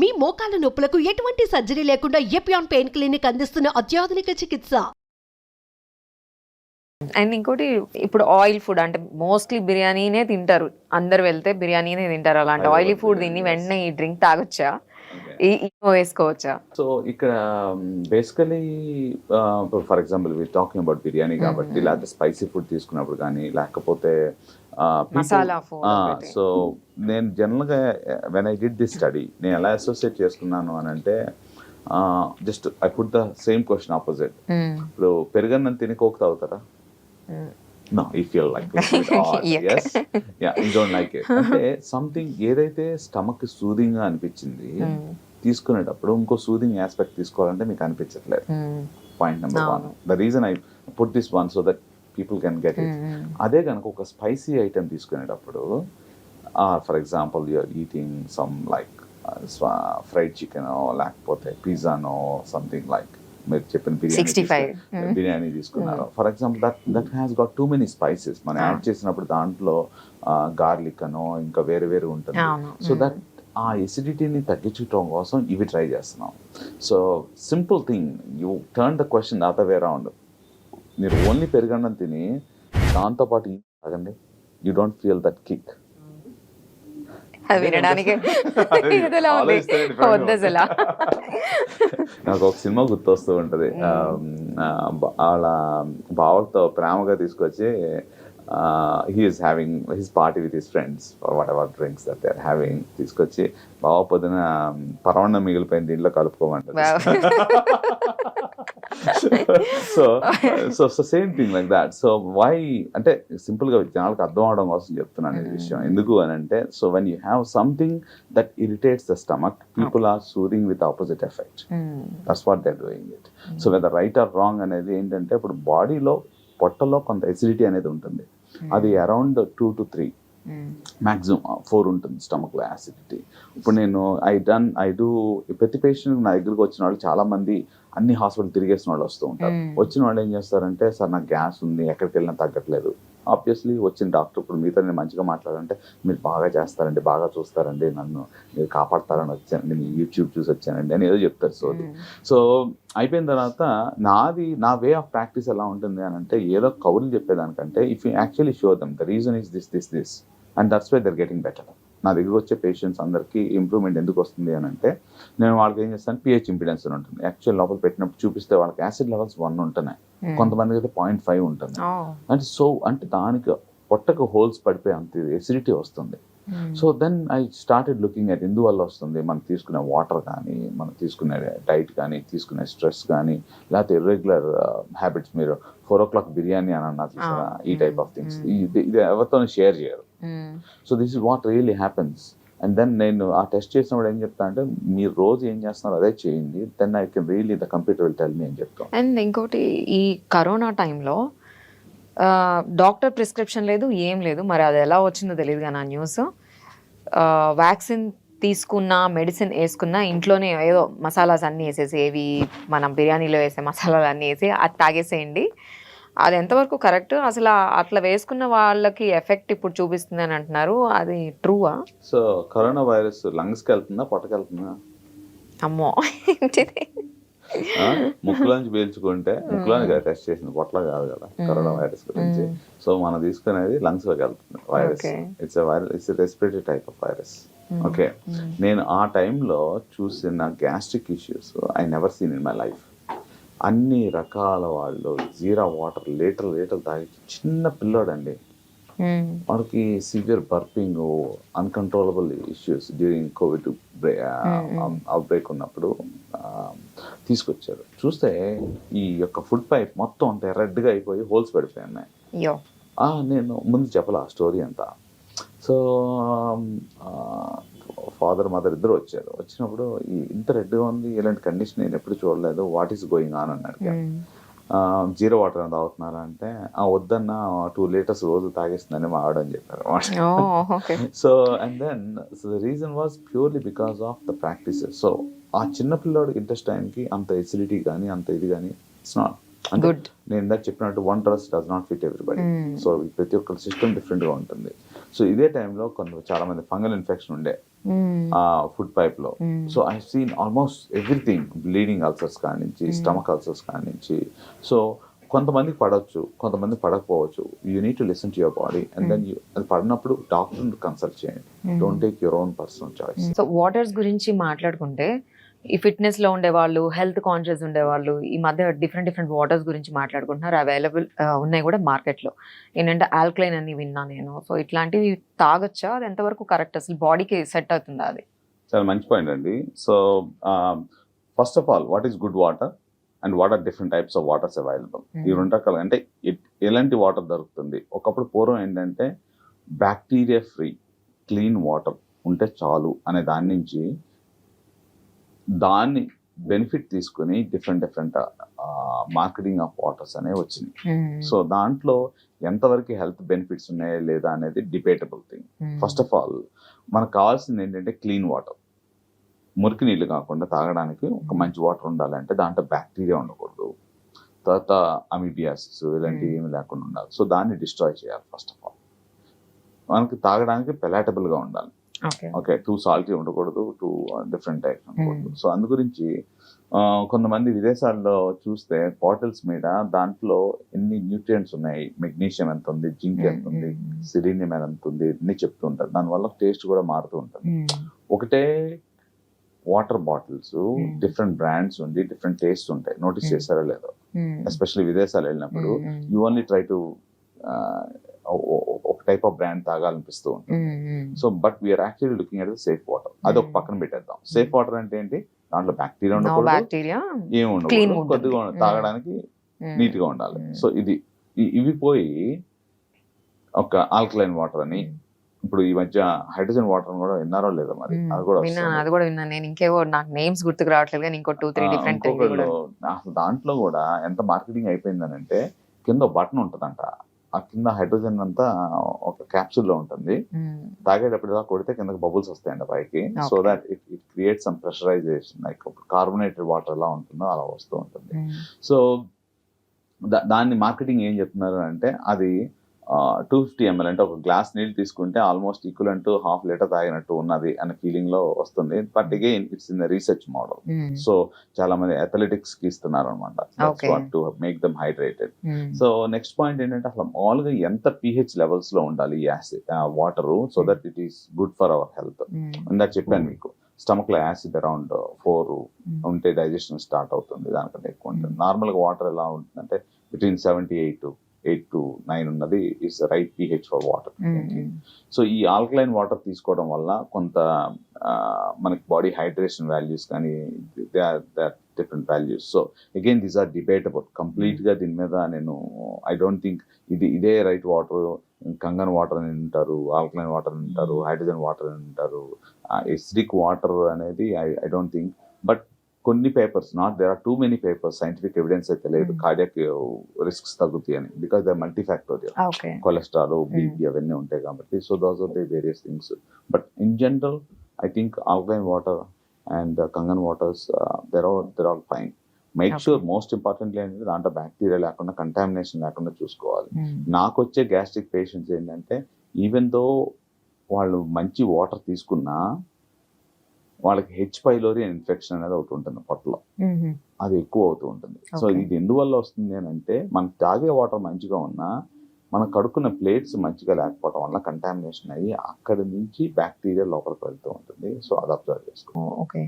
మీ మోకాల నొప్పులకు ఎటువంటి సర్జరీ లేకుండా ఎపియాన్ పెయిన్ క్లినిక్ అందిస్తున్న అత్యాధునిక చికిత్స? అండ్ ఇంకోటి ఇప్పుడు ఆయిల్ ఫుడ్ అంటే మోస్ట్లీ బిర్యానీనే తింటారు. అందరు వెళ్తే బిర్యానీనే తింటారు అలాంటి ఆయిలీ ఫుడ్ తిని. వెంటనే ఈ డ్రింక్ తాగొచ్చా? వేసుకోవచ్చా? సో ఇక్కడ basically for example we talking about biryani కాబట్టి. లేకపోతే స్పైసీ ఫుడ్ తీసుకున్నప్పుడు కానీ లేకపోతే సో నేను జనరల్గా when I did this study నేను ఎలా అసోసియేట్ చేసుకున్నాను అని అంటే just I put the same question opposite ఇప్పుడు పెరుగన్నం తిని కోక్ తాగుతారా? నో ఈ feel like ya don't it అంటే సంథింగ్ ఏదైతే స్టమక్ సూదింగ్గా అనిపించింది తీసుకునేటప్పుడు ఇంకో సూదింగ్ ఆస్పెక్ట్ తీసుకోవాలంటే మీకు అనిపించట్లేదు. Point number one. The reason I put this one so that people can get it అదే కనుక ఒక స్పైసీ ఐటెం తీసుకునేటప్పుడు for example you're eating some like fried chicken లేకపోతే పిజ్జానో సంథింగ్ లైక్ మీరు చెప్పిన బిర్యానీ బిర్యానీ తీసుకున్నారు. For example that that has got too many spices మనం యాడ్ చేసినప్పుడు దాంట్లో గార్లిక్ అనో ఇంకా వేరే వేరే ఉంటుంది. సో దట్ ఆ ఎసిడిటీని తగ్గించడం కోసం ఇవి ట్రై చేస్తున్నాం. So simple thing you turn the question other way round మీరు ఓన్లీ పెరుగన్నం తిని దాంతోపాటు తాగండి? You don't feel that kick అది వినడానికి. నాకు ఒక సినిమా గుర్తొస్తూ ఉంటుంది. వాళ్ళ బావలతో ప్రేమగా తీసుకొచ్చి he's having his party with his friends whatever drinks that they having తీసుకొచ్చి బావ పొద్దున పరవణం మిగిలిపోయిన దీంట్లో కలుపుకోమంటారు so so so same thing like that so why అంటే సింపుల్గా జనాలకు అర్థం అవడం కోసం చెప్తున్నాను ఈ విషయం. ఎందుకు అని అంటే so when you have something that irritates the stomach people are suffering with opposite effect that's what they doing it so whether right or wrong అనేది ఏంటంటే ఇప్పుడు బాడీలో పొట్టలో కొంత ఎసిడిటీ అనేది ఉంటుంది. అది around two to three. Maximum four ఉంటుంది స్టమక్లో యాసిడిటీ. ఇప్పుడు నేను ఐ డన్ ఐ డూ ప్రతి పేషెంట్ నా దగ్గరికి వచ్చిన వాళ్ళు చాలా మంది అన్ని హాస్పిటల్ తిరిగేసిన వాళ్ళు వస్తూ ఉంటారు. Mm. వచ్చిన వాళ్ళు ఏం చేస్తారంటే సార్ నాకు గ్యాస్ ఉంది ఎక్కడికి వెళ్ళినా తగ్గట్లేదు. ఆబ్వియస్లీ వచ్చిన డాక్టర్ ఇప్పుడు మీతో నేను మంచిగా మాట్లాడంటే మీరు బాగా చేస్తారండి బాగా చూస్తారండి నన్ను మీరు కాపాడతారని వచ్చానండి మీ యూట్యూబ్ చూసి వచ్చానండి అని ఏదో చెప్తారు సో సో అయిపోయిన తర్వాత నాది నా వే ఆఫ్ ప్రాక్టీస్ ఎలా ఉంటుంది అని అంటే ఏదో కౌరులు చెప్పేదానికంటే if you actually show them the reason is this this this and that's why they're getting better నా దగ్గర వచ్చే పేషెంట్స్ అందరికీ ఇంప్రూవ్మెంట్ ఎందుకు వస్తుంది అని అంటే నేను వాళ్ళకి ఏం చేస్తాను? పిహెచ్ ఇంపిడెన్స్ అని ఉంటుంది. యాక్చువల్ లోపల పెట్టినప్పుడు చూపిస్తే వాళ్ళకి యాసిడ్ లెవెల్స్ వన్ ఉంటున్నాయి. కొంతమందికి అయితే పాయింట్ ఫైవ్ ఉంటుంది అంటే సో అంటే దానికి పొట్టకు హోల్స్ పడిపోయి అంత ఎసిడిటీ వస్తుంది. So then I started looking at ఎందువల్ల వస్తుంది. మనం తీసుకునే వాటర్ కానీ మనం తీసుకునే డైట్ కానీ తీసుకునే స్ట్రెస్ కానీ లేకపోతే ఇర్రెగ్యులర్ హ్యాబిట్స్ మీరు ఫోర్ ఓ క్లాక్ బిర్యానీ అని అన్నారు చూసారా? ఈ టైప్ ఆఫ్ థింగ్స్ ఇది ఎవరితో షేర్ చేయరు. So this is what really happens and then నేను ఆ టెస్ట్ చేసినప్పుడు ఏం చెప్తా అంటే మీరు రోజు ఏం చేస్తున్నారు అదే చేయండి. Then I can really the computer will tell me అని చెప్తాం. అండ్ ఇంకోటి ఈ కరోనా టైంలో డాక్టర్ ప్రిస్క్రిప్షన్ లేదు ఏం లేదు. మరి అది ఎలా వచ్చిందో తెలియదు కానీ ఆ న్యూస్. వ్యాక్సిన్ తీసుకున్న మెడిసిన్ వేసుకున్న ఇంట్లోనే ఏదో మసాలాస్ అన్నీ వేసేసి ఏవి మనం బిర్యానీలో వేసే మసాలాలు అన్నీ వేసి అది తాగేసేయండి. అది ఎంతవరకు కరెక్ట్? అసలు అట్లా వేసుకున్న వాళ్ళకి ఎఫెక్ట్ ఇప్పుడు చూపిస్తుంది అని అంటున్నారు. అది ట్రూవా? సో కరోనా వైరస్ లంగ్స్కి వెళ్తుందా పొట్టకి వెళ్తుందా? అమ్మో ఏంటిది? ముక్కులోంచి పీల్చుకుంటే ముక్కులోని కదా టెస్ట్ చేసింది. పొట్ల కాదు కదా కరోనా వైరస్ గురించి. సో మనం తీసుకునేది లంగ్స్లోకి వెళ్తుంది virus. It's virus it's respiratory type of virus okay. నేను ఆ టైంలో చూసిన gastric issues I never seen in my life అన్ని రకాల వాళ్ళు జీరా వాటర్ లీటర్ లీటర్ తాగి చిన్న పిల్లోడండి. వాడికి severe burping uncontrollable issues during COVID outbreak ఉన్నప్పుడు ఆ, తీసుకొచ్చారు. చూస్తే ఈ యొక్క ఫుడ్ పైప్ మొత్తం అంత రెడ్గా అయిపోయి హోల్స్ పడిపోయి ఉన్నాయి నేను ముందు చెప్పాల ఆ స్టోరీ అంతా. సో ఫాదర్ మదర్ ఇద్దరు వచ్చారు. వచ్చినప్పుడు ఈ ఇంత రెడ్గా ఉంది ఇలాంటి కండిషన్ నేను ఎప్పుడు చూడలేదు వాట్ ఈస్ గోయింగ్ ఆన్ అని అడిగాను. జీరో వాటర్ అని తాగుతున్నారా అంటే ఆ వద్దన్న టూ లీటర్స్ రోజు తాగేస్తుందని మా ఆవిడ అని చెప్పారు so and then so the reason was purely because of the practices so ఆ చిన్న పిల్లోడికి ఇంట్రెస్ట్ టైంకి అంత ఎసిడిటీ కానీ అంత ఇది కానీ ఇట్స్ నాట్ అంటే. నేను ఇందాక చెప్పినట్టు one dress does not fit everybody so ప్రతి ఒక్క సిస్టమ్ డిఫరెంట్గా ఉంటుంది. సో ఇదే టైంలో కొంత చాలా మంది ఫంగల్ ఇన్ఫెక్షన్ ఉండే food పైప్లో. So I seen almost everything bleeding ulcers కాడి నుంచి స్టమక్ అల్సర్స్ కాడి నుంచి సో కొంతమందికి పడవచ్చు కొంతమంది పడకపోవచ్చు. You need to listen to your body and then అది పడినప్పుడు డాక్టర్ కన్సల్ట్ చేయండి. Don't take your own personal choice so waters గురించి మాట్లాడుకుంటే ఈ ఫిట్నెస్లో ఉండేవాళ్ళు హెల్త్ కాన్షియస్ ఉండేవాళ్ళు ఈ మధ్య డిఫరెంట్ డిఫరెంట్ వాటర్స్ గురించి మాట్లాడుకుంటున్నారు. అవైలబుల్ ఉన్నాయి కూడా మార్కెట్లో. ఏంటంటే ఆల్కలైన్ అని విన్నా నేను. సో ఇట్లాంటివి తాగొచ్చా? అది ఎంతవరకు కరెక్ట్ అసలు బాడీకి సెట్ అవుతుందా అది? చాలా మంచి పాయింట్ అండి. So first of all what is good water and what are different types of waters available ఈ రెండు రకాలు అంటే ఎలాంటి వాటర్ దొరుకుతుంది? ఒకప్పుడు పూర్వం ఏంటంటే బ్యాక్టీరియా ఫ్రీ క్లీన్ వాటర్ ఉంటే చాలు అనే దాని నుంచి దాన్ని బెనిఫిట్ తీసుకుని different different marketing of waters అనేవి వచ్చినాయి సో దాంట్లో ఎంతవరకు హెల్త్ బెనిఫిట్స్ ఉన్నాయా లేదా అనేది debatable thing first of all మనకు కావాల్సింది ఏంటంటే క్లీన్ వాటర్ మురికి నీళ్ళు కాకుండా తాగడానికి ఒక మంచి వాటర్ ఉండాలంటే దాంట్లో బ్యాక్టీరియా ఉండకూడదు. తర్వాత అమిబియాసిస్ ఇలాంటివి ఏమి లేకుండా ఉండాలి. సో దాన్ని డిస్ట్రాయ్ చేయాలి ఫస్ట్ ఆఫ్ ఆల్ మనకి తాగడానికి palatable గా ఉండాలి. ఓకే. టూ సాల్టీ ఉండకూడదు టూ డిఫరెంట్ టైప్స్ ఉండకూడదు. సో అందు గురించి కొంతమంది విదేశాల్లో చూస్తే బాటిల్స్ మీద దాంట్లో ఎన్ని న్యూట్రియంట్స్ ఉన్నాయి మెగ్నీషియం ఎంత ఉంది జింక్ ఎంత ఉంది సిలీనియం ఎంత ఉంది అన్ని చెప్తూ ఉంటారు. దానివల్ల టేస్ట్ కూడా మారుతూ ఉంటుంది. ఒకటే వాటర్ బాటిల్స్ డిఫరెంట్ బ్రాండ్స్ ఉండి డిఫరెంట్ టేస్ట్ ఉంటాయి. నోటీస్. చేశారో లేదో. ఎస్పెషల్లీ విదేశాలు వెళ్ళినప్పుడు you only try to type of brand తాగాలనిపిస్తూ ఉంటుంది. So but we're actually looking at safe water. అది ఒక. పక్కన పెట్టేద్దాం. సేఫ్ వాటర్ అంటే ఏంటి? దాంట్లో బ్యాక్టీరియా ఉండకూడదు. బ్యాక్టీరియా ఏమి ఉండకూడదు. కొద్దిగా. తాగడానికి నీట్గా ఉండాలి. సో ఇది ఇవి పోయి ఒక ఆల్కలైన్ వాటర్ అని ఇప్పుడు ఈ మధ్య హైడ్రోజన్ వాటర్ కూడా విన్నారో లేదో మరి? అది కూడా విన్నాను. అది కూడా విన్నాను నేను ఇంకేవో నాకు నేమ్స్ గుర్తుకు రావట్లేదు కానీ ఇంకో టూ త్రీ డిఫరెంట్ దాంట్లో కూడా ఎంత మార్కెటింగ్ అయిపోయిందని అంటే కింద బటన్ ఉంటుందంట. ఆ కింద హైడ్రోజన్ అంతా ఒక క్యాప్సూల్లో ఉంటుంది తాగేటప్పుడు ఇలా కొడితే కిందకి బబుల్స్ వస్తాయండి పైకి. So. That it it create some pressurisation like carbonated water ఎలా ఉంటుందో అలా వస్తూ ఉంటుంది. సో దాన్ని మార్కెటింగ్ ఏం చెప్తున్నారు అంటే అది టూ ఫిఫ్టీ ఎంఎల్ అంటే ఒక గ్లాస్ నీళ్ళు తీసుకుంటే almost equal to half litre తాగినట్టు ఉన్నది అనే ఫీలింగ్లో వస్తుంది. But again it's in the research model so చాలా మంది అథ్లెటిక్స్కి ఇస్తున్నారు. అనమాట to make them hydrated so next point ఏంటంటే అసలు మామూలుగా ఎంత పిహెచ్ లెవెల్స్లో ఉండాలి acid water so that it is good for our health ఇందాక చెప్పాను మీకు స్టమక్లో యాసిడ్ అరౌండ్ ఫోర్ ఉంటే డైజెషన్ స్టార్ట్ అవుతుంది దానికంటే ఎక్కువ ఉంటుంది. నార్మల్గా వాటర్ ఎలా ఉంటుందంటే between seventy eight eight to nine ఉన్నది is right pH for water so ఈ ఆల్కలైన్ వాటర్ తీసుకోవడం వల్ల కొంత మనకి బాడీ హైడ్రేషన్ వాల్యూస్ కానీ they are they are different values so again these are debatable కంప్లీట్గా దీని మీద నేను ఐ డోంట్ థింక్ ఇది ఇదే రైట్ వాటర్ కంగన్ వాటర్ అని అంటారు ఆల్కలైన్ వాటర్ అని అంటారు హైడ్రోజన్ వాటర్ అని అంటారు. ఎసిడిక్ వాటర్ అనేది I I don't think but కొన్ని papers not there are too many papers scientific evidence అయితే లేదు. కార్డియాక్ రిస్క్స్ తగ్గుతాయి అని. Because they multi factorial cholesterol BP అవన్నీ ఉంటాయి కాబట్టి so those are the various things but in general I think alkaline water and Kangen waters there are there all fine make. Sure most importantly ఏంటంటే దాంట్లో bacteria లేకుండా contamination లేకుండా చూసుకోవాలి. నాకు వచ్చే గ్యాస్ట్రిక్ పేషెంట్స్ ఏంటంటే ఈవెన్ దో వాళ్ళు మంచి వాటర్ తీసుకున్నా వాళ్ళకి హెచ్ పైలోరి ఇన్ఫెక్షన్ అనేది ఒకటి ఉంటుంది పొట్టలో. అది ఎక్కువ అవుతూ ఉంటుంది. సో. ఇది ఎందువల్ల వస్తుంది అని అంటే మనకి తాగే వాటర్ మంచిగా ఉన్నా మన కడుక్కున్న ప్లేట్స్ మంచిగా లేకపోవడం వల్ల కంటామినేషన్ అయ్యి అక్కడి నుంచి బ్యాక్టీరియా లోపలికి వెళ్తూ ఉంటుంది. సో అది అబ్జర్వ్ చేసుకో ఓకే.